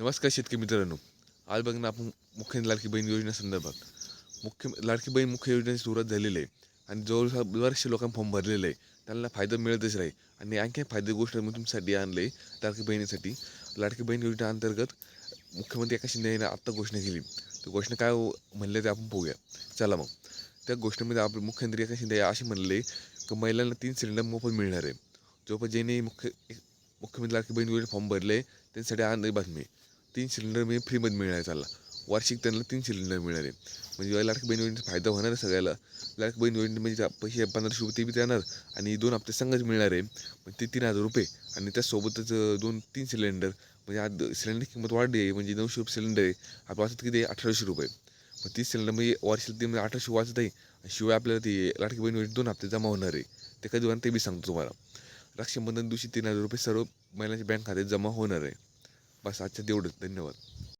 नमस्कार शेतकरी मित्रांनो. आज बघ ना आपण मुख्य लाडकी बहीण योजनेसंदर्भात मुख्य लाडकी बहीण मुख्य योजनेची सुरुवात झालेली आहे आणि जवळजवळ बरेचसे लोकांनी फॉर्म भरलेले आहे. त्यांना फायदा मिळतच राहील आणि आणखी फायदे गोष्ट मी तुमच्यासाठी आणले लाडकी बहिणीसाठी. लाडकी बहीण योजनेअंतर्गत मुख्यमंत्री एका शिंदे यांनी आत्ता घोषणा केली. तर घोषणा काय हो- म्हणले ते आपण पाहूया. चला मग. त्या गोष्टीमध्ये आपले मुख्यमंत्री एका शिंदे असे म्हणले की महिलांना तीन सिलेंडर मोफत मिळणार आहे. जोपर्यंत ज्यांनी मुख्य मुख्यमंत्री लाडकी बहीण योजना फॉर्म भरले त्यांच्यासाठी आनंदी बातमी. आहे. तीन सिलेंडर मी फ्रीमध्ये मिळाले चालला. वार्षिक त्यांना तीन सिलेंडर मिळणार आहे म्हणजे लाडकी बहीण योजनेचा फायदा होणार आहे सगळ्याला. लाडकी बहीण योजने म्हणजे पैसे पंधराशे रुपये ते बी देणार आणि दोन हप्ते संघच मिळणार आहे. मग ते तीन हजार रुपये. आणि त्यासोबतच दोन तीन सिलेंडर म्हणजे आज सिलेंडर किंमत वाढली आहे. म्हणजे नऊशे रुपये सिलेंडर आहे. आपलं वाचत किती आहे? अठराशे रुपये. मग तीस सिलेंडर म्हणजे वार्षिक ते म्हणजे अठराशे वाचत आहे. आणि शिवाय आपल्याला ते लाडकी बहीण योजने दोन हप्ते जमा होणार आहे. ते कधी होणार ते बी सांगतो तुम्हाला. रक्षाबंधन दिवशी तीन हजार रुपये सर्व महिलांच्या बँक खात्यात जमा होणार आहे. बस आजच्या तेवढंच. धन्यवाद.